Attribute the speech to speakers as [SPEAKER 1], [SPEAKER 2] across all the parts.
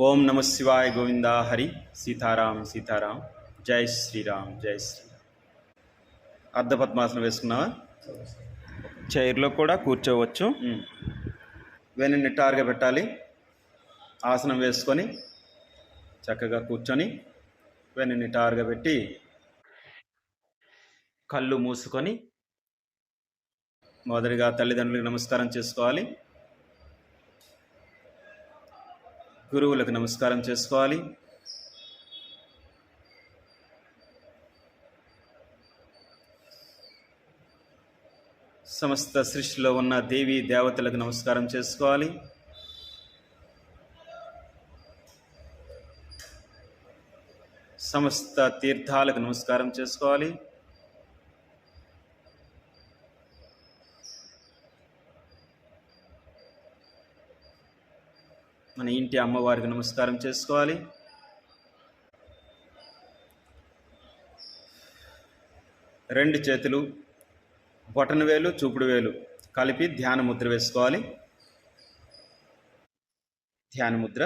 [SPEAKER 1] ఓం నమ శివాయ గోవింద హరి. సీతారాం సీతారాం. జై శ్రీరామ్ జై శ్రీరామ్. అర్ధపద్మాసనం వేసుకున్నావా? చైర్లో కూడా కూర్చోవచ్చు. వెన్ను నిట్టారుగా పెట్టాలి? ఆసనం వేసుకొని చక్కగా కూర్చొని వెన్ను నిటారుగా పెట్టి కళ్ళు మూసుకొని మొదటిగా తల్లిదండ్రులకు నమస్కారం చేసుకోవాలి. గురువులకు నమస్కారం చేసుకోవాలి. సమస్త సృష్టిలో ఉన్న దేవీ దేవతలకు నమస్కారం చేసుకోవాలి. సమస్త తీర్థాలకు నమస్కారం చేసుకోవాలి. మన ఇంటి అమ్మవారికి నమస్కారం చేసుకోవాలి. రెండు చేతులు బొటన వేలు చూపుడు వేలు కలిపి ధ్యాన ముద్ర వేసుకోవాలి. ధ్యాన ముద్ర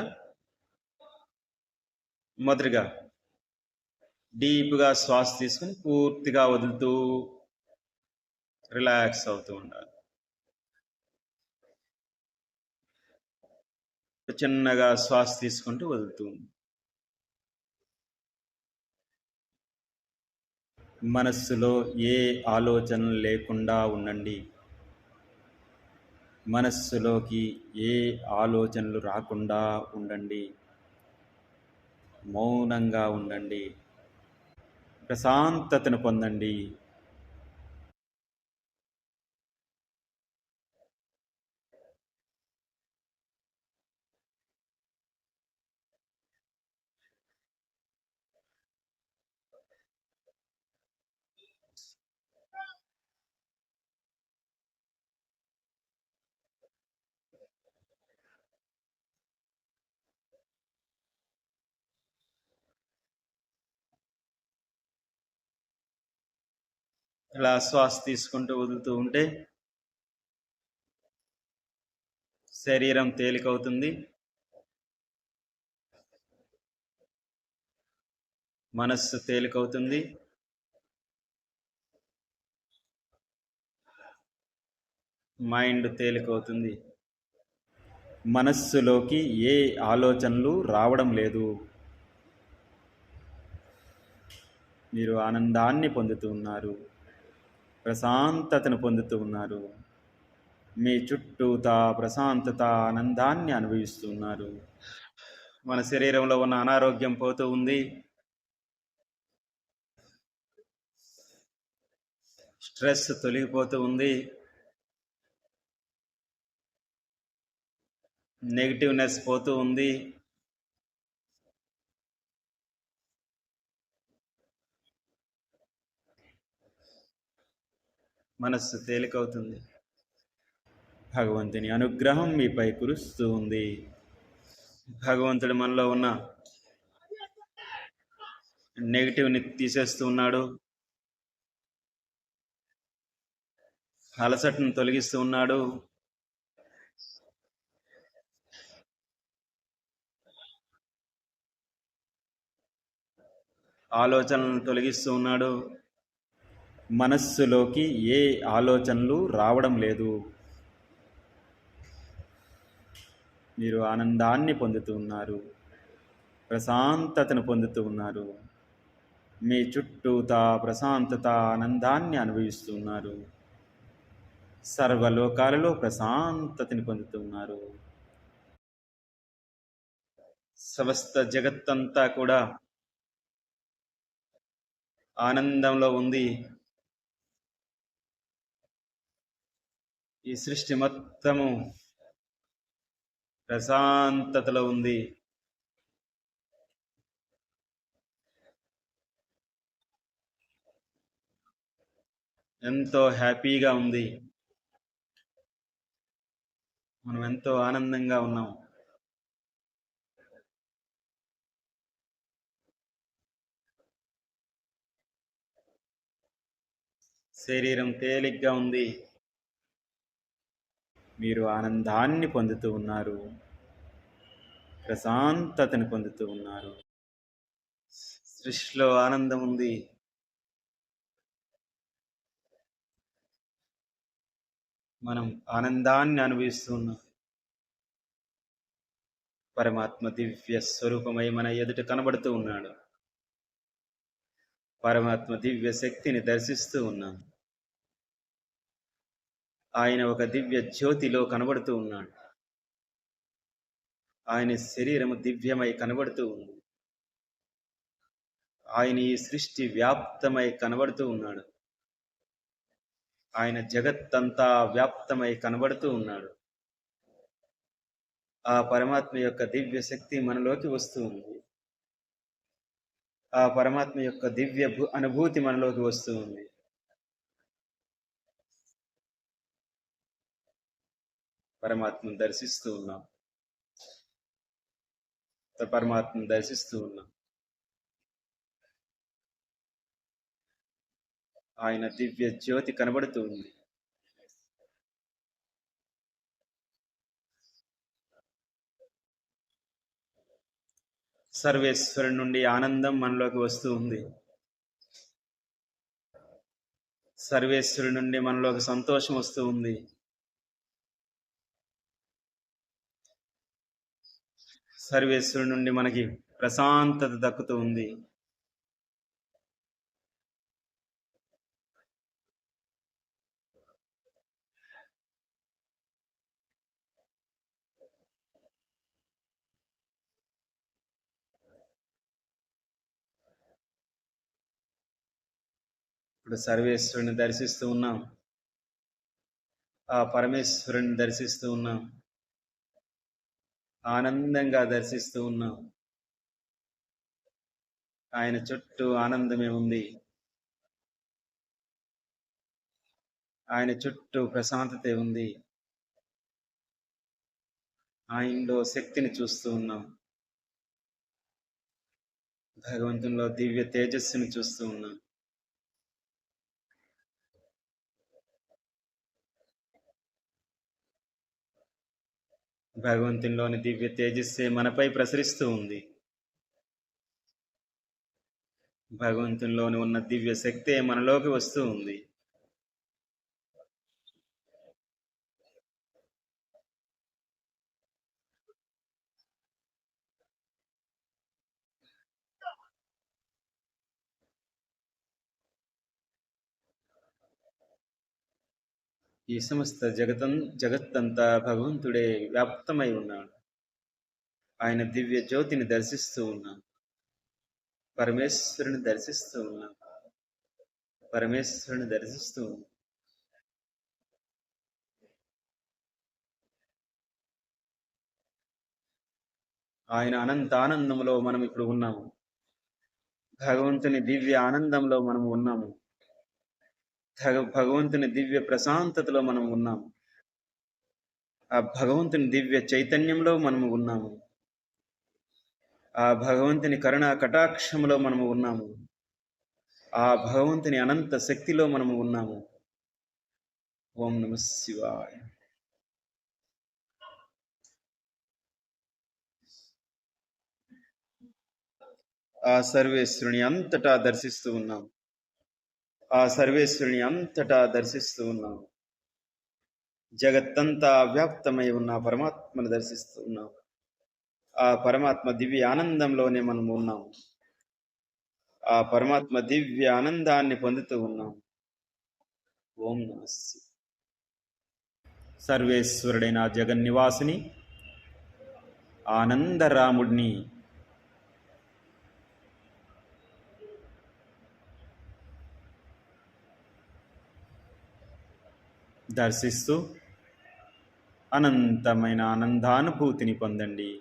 [SPEAKER 1] మొదటిగా డీప్గా శ్వాస తీసుకుని పూర్తిగా వదులుతూ రిలాక్స్ అవుతూ ఉండాలి. చిన్నగా శ్వాస తీసుకుంటూ వదులుతూ మనస్సులో ఏ ఆలోచన లేకుండా ఉండండి. మనస్సులోకి ఏ ఆలోచనలు రాకుండా ఉండండి. మౌనంగా ఉండండి. ప్రశాంతతను పొందండి. ఇలా శ్వాస తీసుకుంటూ వదులుతూ ఉంటే శరీరం తేలికవుతుంది. మనస్సు తేలికవుతుంది. మైండ్ తేలికవుతుంది. మనస్సులోకి ఏ ఆలోచనలు రావడం లేదు. మీరు ఆనందాన్ని పొందుతూ ఉన్నారు. ప్రశాంతతను పొందుతూ ఉన్నారు. మీ చుట్టూతా ప్రశాంతత ఆనందాన్ని అనుభవిస్తున్నారు మన శరీరంలో ఉన్న అనారోగ్యం పోతూ ఉంది. స్ట్రెస్ తొలగిపోతూ ఉంది. నెగిటివ్నెస్ పోతూ ఉంది. మనస్సు తేలికవుతుంది. భగవంతుని అనుగ్రహం మీపై కురుస్తూ ఉంది. భగవంతుడు మనలో ఉన్న నెగిటివ్ని తీసేస్తూ ఉన్నాడు. అలసటను తొలగిస్తూ ఉన్నాడు. ఆలోచనలను తొలగిస్తూ ఉన్నాడు. మనస్సులోకి ఏ ఆలోచనలు రావడం లేదు. మీరు ఆనందాన్ని పొందుతూ ఉన్నారు. ప్రశాంతతను పొందుతూ ఉన్నారు. మీ చుట్టూతా ప్రశాంతత ఆనందాన్ని అనుభవిస్తూ ఉన్నారు. సర్వలోకాలలో ప్రశాంతతని పొందుతూ ఉన్నారు. సమస్త జగత్తంతా కూడా ఆనందంలో ఉంది. ఈ సృష్టి మొత్తము ప్రశాంతతలో ఉంది. ఎంతో హ్యాపీగా ఉంది. మనం ఎంతో ఆనందంగా ఉన్నాం. శరీరం తేలిగ్గా ఉంది. మీరు ఆనందాన్ని పొందుతూ ఉన్నారు. ప్రశాంతతని పొందుతూ ఉన్నారు. సృష్టిలో ఆనందం ఉంది. మనం ఆనందాన్ని అనుభవిస్తూ ఉన్నాం. పరమాత్మ దివ్య స్వరూపమై మన ఎదుట కనబడుతూ ఉన్నాడు. పరమాత్మ దివ్య శక్తిని దర్శిస్తూ ఉన్నాం. ఆయన ఒక దివ్య జ్యోతిలో కనబడుతూ ఉన్నాడు. ఆయన శరీరము దివ్యమై కనబడుతూ ఉంది. ఆయన ఈ సృష్టి వ్యాప్తమై కనబడుతూ ఉన్నాడు. ఆయన జగత్తంతా వ్యాప్తమై కనబడుతూ ఉన్నాడు. ఆ పరమాత్మ యొక్క దివ్య శక్తి మనలోకి వస్తూ ఉంది. ఆ పరమాత్మ యొక్క దివ్య భూ- అనుభూతి మనలోకి వస్తూ ఉంది. పరమాత్మను దర్శిస్తూ ఉన్నాం. పరమాత్మను దర్శిస్తూ ఉన్నాం. ఆయన దివ్య జ్యోతి కనబడుతూ ఉంది. సర్వేశ్వరుడి నుండి ఆనందం మనలోకి వస్తూ ఉంది. సర్వేశ్వరుడి నుండి మనలోకి సంతోషం వస్తూ ఉంది. సర్వేశ్వరు నుండి మనకి ప్రశాంతత దక్కుతూ ఉంది. ఇప్పుడు సర్వేశ్వరుని దర్శిస్తూ ఉన్నాం. ఆ పరమేశ్వరుని దర్శిస్తూ ఉన్నాం. ఆనందంగా దర్శిస్తూ ఉన్నాం. ఆయన చుట్టూ ఆనందమే ఉంది. ఆయన చుట్టూ ప్రశాంతతే ఉంది. ఆయనలో శక్తిని చూస్తూ ఉన్నాం. భగవంతునిలో దివ్య తేజస్సుని చూస్తూ ఉన్నాం. భగవంతునిలోని దివ్య తేజస్సే మనపై ప్రసరిస్తూ ఉంది. భగవంతునిలోని ఉన్న దివ్య శక్తే మనలోకి వస్తూ ఉంది. ఈ సమస్త జగతం జగత్తంతా భగవంతుడే వ్యాప్తమై ఉన్నాడు. ఆయన దివ్య జ్యోతిని దర్శిస్తూ ఉన్నాం పరమేశ్వరుని దర్శిస్తూ ఉన్నాం పరమేశ్వరుని దర్శిస్తూ ఉన్నాం ఆయన అనంత ఆనందంలో మనం ఇప్పుడు ఉన్నాము. భగవంతుని దివ్య ఆనందంలో మనం ఉన్నాము. భగవంతుని దివ్య ప్రశాంతతలో మనం ఉన్నాము. ఆ భగవంతుని దివ్య చైతన్యంలో మనము ఉన్నాము. ఆ భగవంతుని కరుణా కటాక్షంలో మనము ఉన్నాము. ఆ భగవంతుని అనంత శక్తిలో మనము ఉన్నాము. ఓం నమ శివాయ. ఆ సర్వేశ్వరుని అంతటా దర్శిస్తూ ఉన్నాం. ఆ సర్వేశ్వరుని అంతటా దర్శిస్తూ ఉన్నాము జగత్తంతా వ్యాప్తమై ఉన్న పరమాత్మను దర్శిస్తూ ఉన్నాము ఆ పరమాత్మ దివ్య ఆనందంలోనే మనం ఉన్నాము. ఆ పరమాత్మ దివ్య ఆనందాన్ని పొందుతూ ఉన్నాం ఓం నమస్సి సర్వేశ్వరుడైన జగన్ నివాసిని ఆనందరాముడిని దర్శిస్తూ అనంతమైన ఆనందానుభూతిని పొందండి.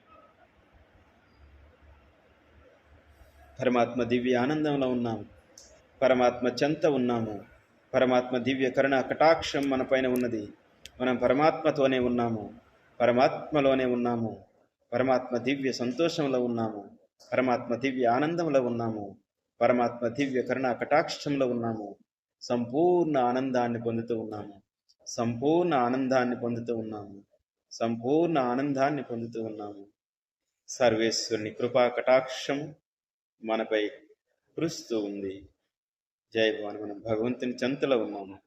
[SPEAKER 1] పరమాత్మ దివ్య ఆనందంలో ఉన్నాము. పరమాత్మ చెంత ఉన్నాము. పరమాత్మ దివ్య కరుణ కటాక్షం మన పైన ఉన్నది. మనం పరమాత్మతోనే ఉన్నాము. పరమాత్మలోనే ఉన్నాము. పరమాత్మ దివ్య సంతోషంలో ఉన్నాము. పరమాత్మ దివ్య ఆనందంలో ఉన్నాము. పరమాత్మ దివ్య కరుణ కటాక్షంలో ఉన్నాము. సంపూర్ణ ఆనందాన్ని పొందుతూ ఉన్నాము. సంపూర్ణ ఆనందాన్ని పొందుతూ ఉన్నాము. సంపూర్ణ ఆనందాన్ని పొందుతూ ఉన్నాము. సర్వేశ్వరుని కృపా కటాక్షం మనపై కురుస్తూ ఉంది. జయ భవాని. మనం భగవంతుని చెంతలో ఉన్నాము.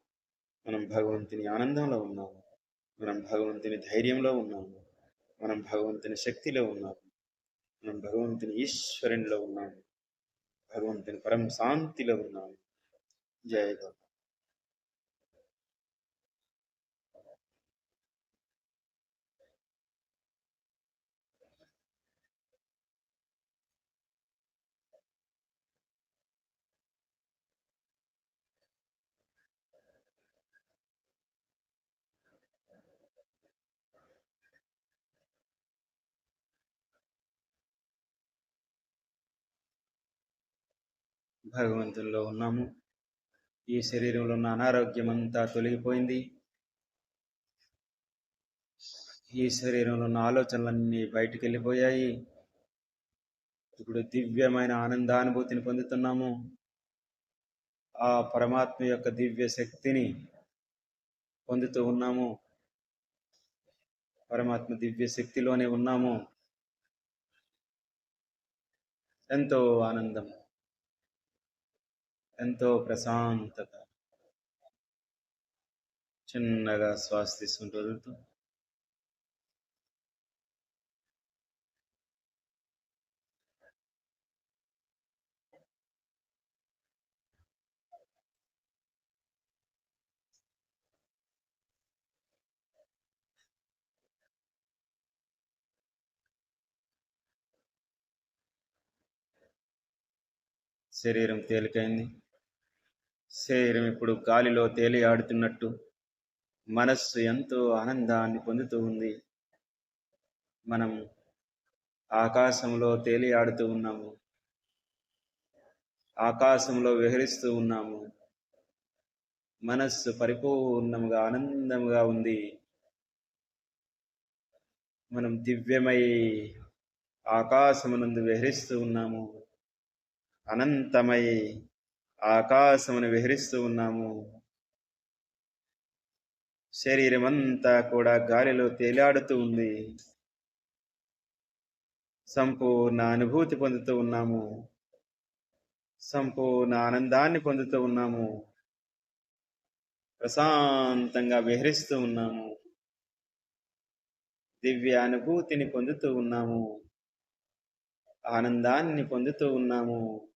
[SPEAKER 1] మనం భగవంతుని ఆనందంలో ఉన్నాము. మనం భగవంతుని ధైర్యంలో ఉన్నాము. మనం భగవంతుని శక్తిలో ఉన్నాము. మనం భగవంతుని ఈశ్వరునిలో ఉన్నాము. భగవంతుని పరం శాంతిలో ఉన్నాము. జయ భగవాన్ భగవంతుల్లో ఉన్నాము. ఈ శరీరంలో ఉన్న అనారోగ్యం అంతా తొలగిపోయింది. ఈ శరీరంలో ఉన్న ఆలోచనలన్నీ బయటికి వెళ్ళిపోయాయి ఇప్పుడు దివ్యమైన ఆనందానుభూతిని పొందుతున్నాము. ఆ పరమాత్మ యొక్క దివ్య శక్తిని పొందుతూ ఉన్నాము. పరమాత్మ దివ్య శక్తిలోనే ఉన్నాము. ఎంతో ఆనందం. ఎంతో ప్రశాంతత. చిన్నగా శ్వాస తీసుకుంటూ వదులుతూ శరీరం తేలికైంది. శరీరం ఇప్పుడు గాలిలో తేలి ఆడుతున్నట్టు మనస్సు ఎంతో ఆనందాన్ని పొందుతూ ఉంది. మనం ఆకాశంలో తేలి ఆడుతూ ఉన్నాము. ఆకాశంలో విహరిస్తూ ఉన్నాము. మనస్సు పరిపూర్ణంగా ఆనందంగా ఉంది. మనం దివ్యమై ఆకాశమునందు విహరిస్తూ ఉన్నాము. అనంతమై ఆకాశమును విహరిస్తూ ఉన్నాము. శరీరం అంతా కూడా గాలిలో తేలాడుతూ ఉంది. సంపూర్ణ అనుభూతి పొందుతూ ఉన్నాము. సంపూర్ణ ఆనందాన్ని పొందుతూ ఉన్నాము. ప్రశాంతంగా విహరిస్తూ ఉన్నాము. దివ్య అనుభూతిని పొందుతూ ఉన్నాము. ఆనందాన్ని పొందుతూ ఉన్నాము.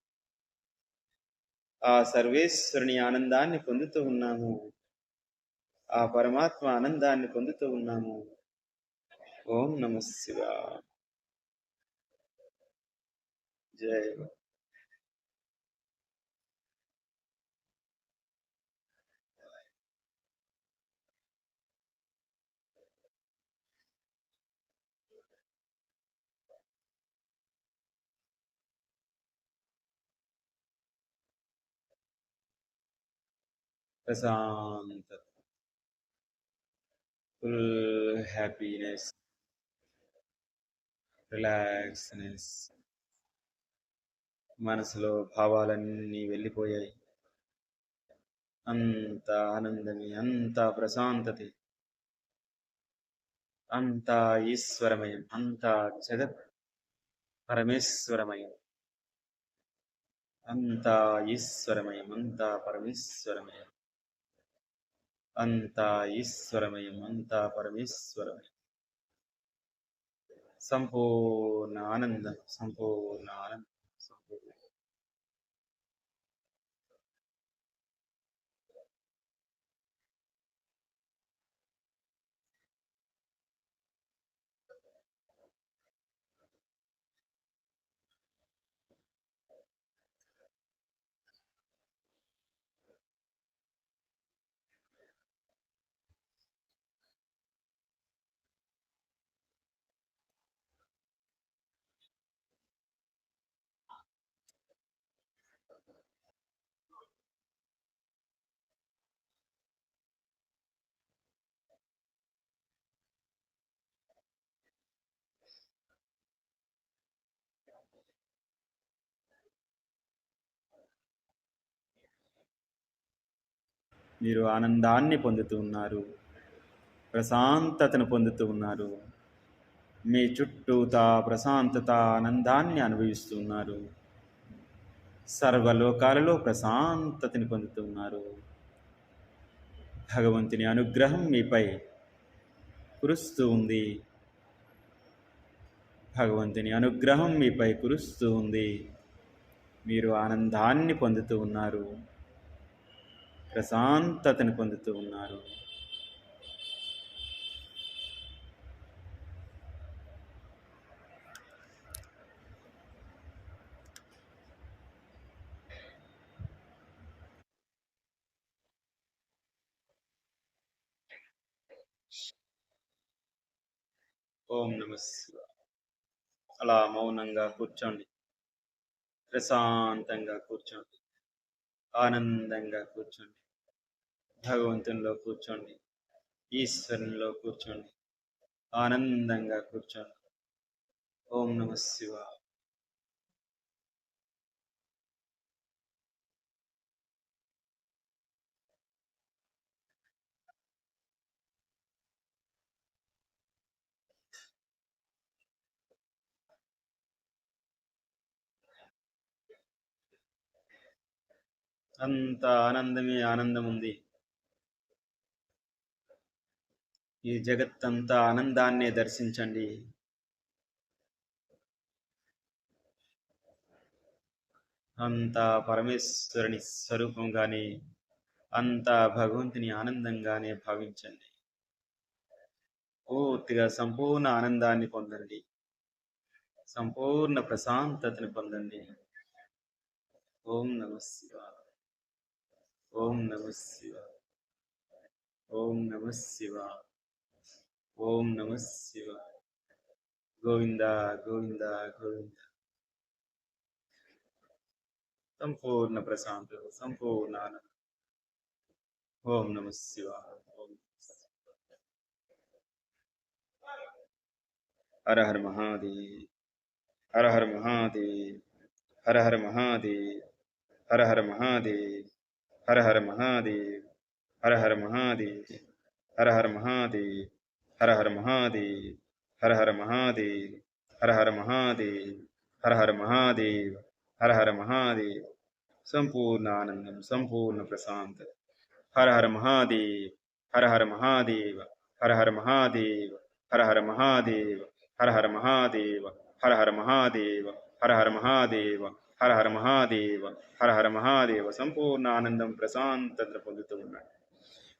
[SPEAKER 1] ఆ సర్వేశ్వరుని ఆనందాన్ని పొందుతూ ఉన్నాము. ఆ పరమాత్మ ఆనందాన్ని పొందుతూ ఉన్నాము. ఓం నమ శివ జయ ప్రశాంతత ఫుల్ హ్యాపీనెస్ రిలాక్స్నెస్ మనసులో భావాలన్నీ వెళ్ళిపోయాయి. అంత ఆనందమే అంత ప్రశాంతతే. అంతా ఈశ్వరమయం అంతా జగత్ పరమేశ్వరమయం. అంతా ఈశ్వరమయం అంతా పరమేశ్వరమయం. అంతా ఈశ్వరమయం అంతా పరమేశ్వరమయం సంపూర్ణ ఆనందం సంపూర్ణ ఆనందం మీరు ఆనందాన్ని పొందుతూ ఉన్నారు. ప్రశాంతతను పొందుతూ ఉన్నారు. మీ చుట్టూతా ప్రశాంతత ఆనందాన్ని అనుభవిస్తున్నారు సర్వలోకాలలో ప్రశాంతతని పొందుతున్నారు భగవంతుని అనుగ్రహం మీపై కురుస్తూ ఉంది. భగవంతుని అనుగ్రహం మీపై కురుస్తూ ఉంది. మీరు ఆనందాన్ని పొందుతూ ఉన్నారు. ప్రశాంతతను పొందుతూ ఉన్నారు. ఓం నమస్కారం అలా మౌనంగా కూర్చోండి. ప్రశాంతంగా కూర్చోండి. ఆనందంగా కూర్చోండి. భగవంతునిలో కూర్చోండి. ఈశ్వరునిలో కూర్చోండి. ఆనందంగా కూర్చోండి. ఓం నమ శివ. అంత ఆనందమే ఆనందం ఉంది ఈ జగత్తంతా ఆనందాన్నే దర్శించండి. అంతా పరమేశ్వరుని స్వరూపంగానే అంతా భగవంతుని ఆనందంగానే భావించండి. పూర్తిగా సంపూర్ణ ఆనందాన్ని పొందండి. సంపూర్ణ ప్రశాంతతని పొందండి. ఓం నమ శివ ఓం నమ శివ ఓం నమ శివ ఓం నమ శివాయ గోవింద గోవింద గోవింద సంపూర్ణ ప్రశాంతత సంపూర్ణ ఆనందం ఓం నమ శివాయ ఓం నమః శివాయ. హర హర మహాదేవ్ హర హర మహాదేవ్ హర హర మహాదేవ్ హర హర మహాదేవ్ హర హర మహాదేవ్ హర హర మహాదేవ్ హర హర మహాదేవ్ హర హర మహాదేవ్ హర హర మహాదేవ్ హర హర మహాదేవ్ హర హర మహాదేవ్ హర హర మహాదేవ్ సంపూర్ణ ఆనందం సంపూర్ణ ప్రశాంతత హర హర మహాదేవ్ హర హర మహాదేవ హర హర మహాదేవ హర హర మహాదేవ హర హర మహాదేవ హర హర మహాదేవ హర హర మహాదేవ హర హర మహాదేవ హర హర మహాదేవ సంపూర్ణ ఆనందం ప్రశాంతత పొందుతూ ఉన్నాడు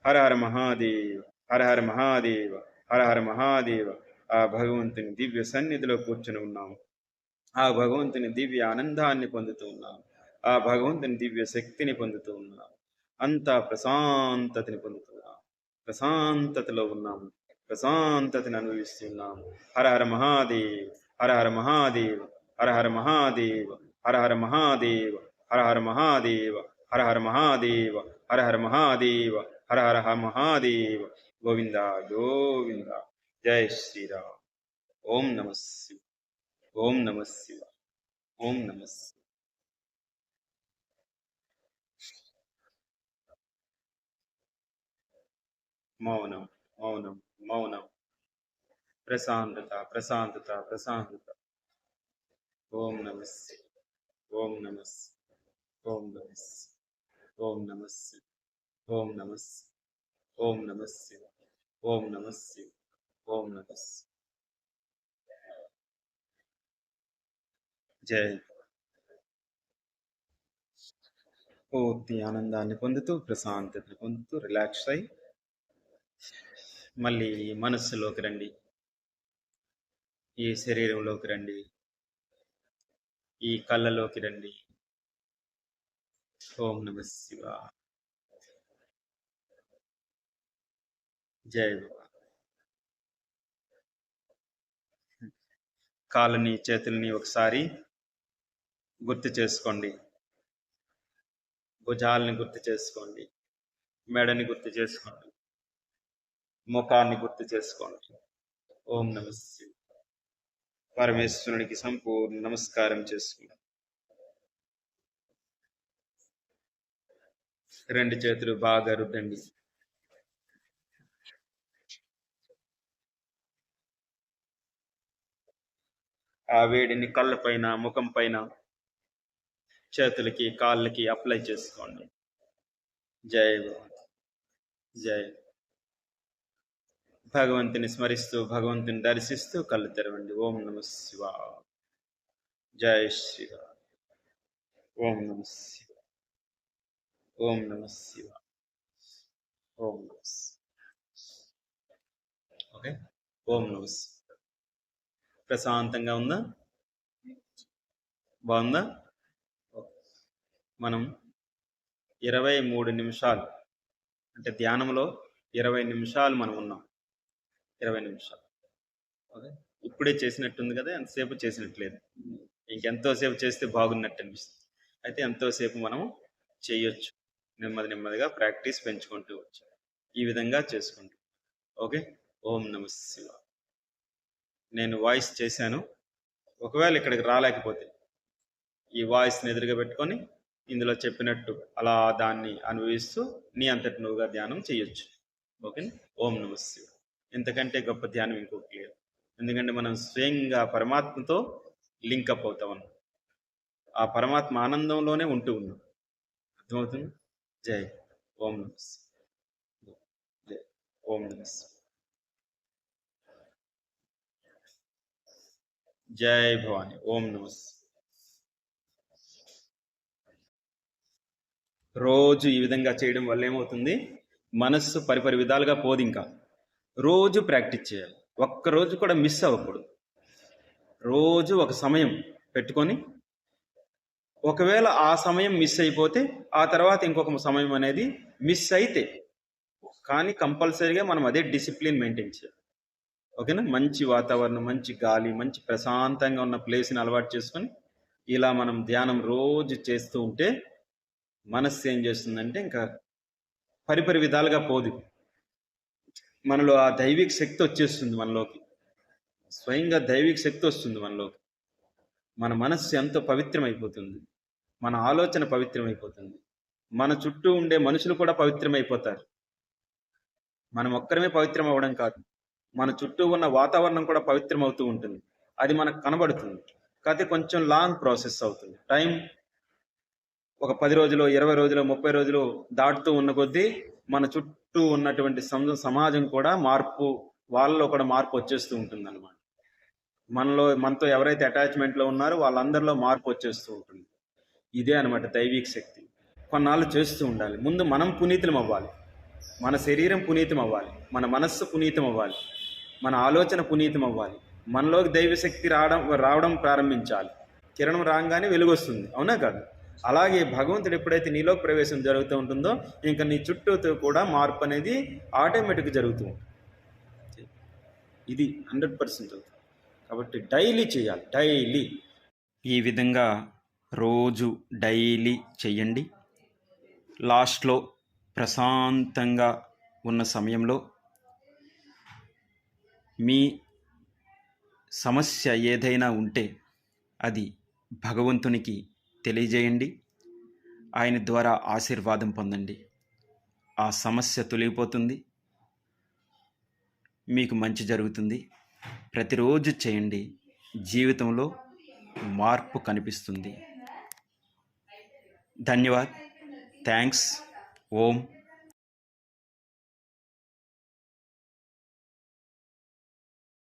[SPEAKER 1] హర హర మహాదేవ హర హర మహాదేవ హర హర మహాదేవ. ఆ భగవంతుని దివ్య సన్నిధిలో కూర్చుని ఉన్నాము. ఆ భగవంతుని దివ్య ఆనందాన్ని పొందుతూ ఉన్నాము. ఆ భగవంతుని దివ్య శక్తిని పొందుతూ ఉన్నాము. అంతా ప్రశాంతతని పొందుతున్నాం ప్రశాంతతలో ఉన్నాము. ప్రశాంతతని అనుభవిస్తున్నాము హర హర మహాదేవ్. హర హర మహాదేవ్. హర హర మహాదేవ్. హర హర మహాదేవ్. హర హర మహాదేవ. హర హర మహాదేవ. హర హర మహాదేవ. హర హర హ మహాదేవ. గోవింద గోవింద. జయ శ్రీరామ్. ఓం నమ శివ ఓం నమ శివ ఓం నమ శివ మౌనం మౌనం మౌనం. ప్రశాంతత ప్రశాంతత ప్రశాంతత. ఓం నమస్ ఓం నమస్ ఓం నమస్ ఓం నమస్ ఓం నమస్ ఓం నమస్ ఓం నమస్ ఓం నమస్ జై పూర్తి ఆనందాన్ని పొందుతూ ప్రశాంతతను పొందుతూ రిలాక్స్ అయి మళ్ళీ మనస్సులోకి రండి. ఈ శరీరంలోకి రండి. ఈ కళ్ళలోకి రండి. ఓం నమ శివా జై కాళ్ళని చేతుల్ని ఒకసారి గుర్తు చేసుకోండి. భుజాలని గుర్తు చేసుకోండి. మెడని గుర్తు చేసుకోండి. ముఖాన్ని గుర్తు చేసుకోండి. ఓం నమస్తే పరమేశ్వరునికి సంపూర్ణ నమస్కారం చేసుకోండి రెండు చేతులు బాగా రుద్దండి. ఆ వేడిని కళ్ళ పైన ముఖం పైన చేతులకి కాళ్ళకి అప్లై చేసుకోండి. జై జై. భగవంతుని స్మరిస్తూ భగవంతుని దర్శిస్తూ కళ్ళు తెరవండి. ఓం నమ శివ జై శివ ఓం నమ శివ ఓం నమ శివ ఓం నమ ఓకే? ఓం నమ శివ ప్రశాంతంగా ఉందా? బాగుందా? మనం ఇరవై మూడు నిమిషాలు అంటే ధ్యానంలో ఇరవై నిమిషాలు మనం ఉన్నాం. ఇరవై నిమిషాలు. ఓకే? ఇప్పుడే చేసినట్టుంది కదా ఎంతసేపు చేసినట్లేదు. ఇంకెంతోసేపు చేస్తే బాగున్నట్టు అనిపిస్తుంది. అయితే ఎంతోసేపు మనం చేయొచ్చు. నెమ్మది నెమ్మదిగా ప్రాక్టీస్ పెంచుకుంటూ వచ్చాం. ఈ విధంగా చేసుకుంటూ. ఓకే? ఓం నమ శివా నేను వాయిస్ చేశాను. ఒకవేళ ఇక్కడికి రాలేకపోతే ఈ వాయిస్ని ఎదురుగా పెట్టుకొని ఇందులో చెప్పినట్టు అలా దాన్ని అనుభవిస్తూ నీ అంతటి నువ్వుగా ధ్యానం చేయొచ్చు. ఓకే? ఓం నమస్తే ఇంతకంటే గొప్ప ధ్యానం ఇంకొకటి లేదు. ఎందుకంటే మనం స్వయంగా పరమాత్మతో లింకప్ అవుతాం ఆ పరమాత్మ ఆనందంలోనే ఉంటూ ఉన్నాం. అర్థమవుతుంది? జై. ఓం నమస్తే జై. ఓం నమస్తే జై భవాని. ఓం నమస్ రోజు ఈ విధంగా చేయడం వల్ల ఏమవుతుంది? మనస్సు పరిపరి విధాలుగా పోదు ఇంకా. రోజు ప్రాక్టీస్ చేయాలి. ఒక్క రోజు కూడా మిస్ అవ్వకూడదు. రోజు ఒక సమయం పెట్టుకొని ఒకవేళ ఆ సమయం మిస్ అయిపోతే ఆ తర్వాత ఇంకొక సమయం అనేది మిస్ అయితే కానీ కంపల్సరీగా మనం అదే డిసిప్లిన్ మెయింటైన్ చేయాలి. ఓకేనా? మంచి వాతావరణం మంచి గాలి మంచి ప్రశాంతంగా ఉన్న ప్లేస్ని అలవాటు చేసుకొని ఇలా మనం ధ్యానం రోజు చేస్తూ ఉంటే మనస్సు ఏం చేస్తుందంటే ఇంకా పరిపరి విధాలుగా పోదు. మనలో ఆ దైవిక శక్తి వచ్చేస్తుంది మనలోకి. స్వయంగా దైవిక శక్తి వస్తుంది మనలోకి. మన మనస్సు ఎంతో పవిత్రమైపోతుంది. మన ఆలోచన పవిత్రమైపోతుంది. మన చుట్టూ ఉండే మనుషులు కూడా పవిత్రమైపోతారు. మనం ఒక్కరమే పవిత్రం అవ్వడం కాదు. మన చుట్టూ ఉన్న వాతావరణం కూడా పవిత్రం అవుతూ ఉంటుంది. అది మనకు కనబడుతుంది. కాకపోతే కొంచెం లాంగ్ ప్రాసెస్ అవుతుంది. టైం ఒక పది రోజులు ఇరవై రోజులు ముప్పై రోజులు దాటుతూ ఉన్న కొద్దీ మన చుట్టూ ఉన్నటువంటి సమాజం కూడా మార్పు వాళ్ళలో కూడా మార్పు వచ్చేస్తూ ఉంటుంది అనమాట మనలో మనతో ఎవరైతే అటాచ్మెంట్లో ఉన్నారో వాళ్ళందరిలో మార్పు వచ్చేస్తూ ఉంటుంది. ఇదే అనమాట దైవిక శక్తి. కొన్నాళ్ళు చేస్తూ ఉండాలి. ముందు మనం పునీతం అవ్వాలి మన శరీరం పునీతం అవ్వాలి మన మనస్సు పునీతం అవ్వాలి మన ఆలోచన పునీతం అవ్వాలి మనలోకి దైవశక్తి రావడం రావడం ప్రారంభించాలి. కిరణం రాగానే వెలుగొస్తుంది. అవునా కాదు? అలాగే భగవంతుడు ఎప్పుడైతే నీలో ప్రవేశం జరుగుతూ ఉంటుందో ఇంకా నీ చుట్టూతో కూడా మార్పు అనేది ఆటోమేటిక్గా జరుగుతూ ఉంటుంది. ఇది హండ్రెడ్ పర్సెంట్ కాబట్టి డైలీ చేయాలి. డైలీ. ఈ విధంగా రోజు డైలీ చేయండి. లాస్ట్లో ప్రశాంతంగా ఉన్న సమయంలో మీ సమస్య ఏదైనా ఉంటే అది భగవంతునికి తెలియజేయండి. ఆయన ద్వారా ఆశీర్వాదం పొందండి. ఆ సమస్య తొలగిపోతుంది. మీకు మంచి జరుగుతుంది. ప్రతిరోజు చేయండి. జీవితంలో మార్పు కనిపిస్తుంది. ధన్యవాద్. థ్యాంక్స్. ఓం.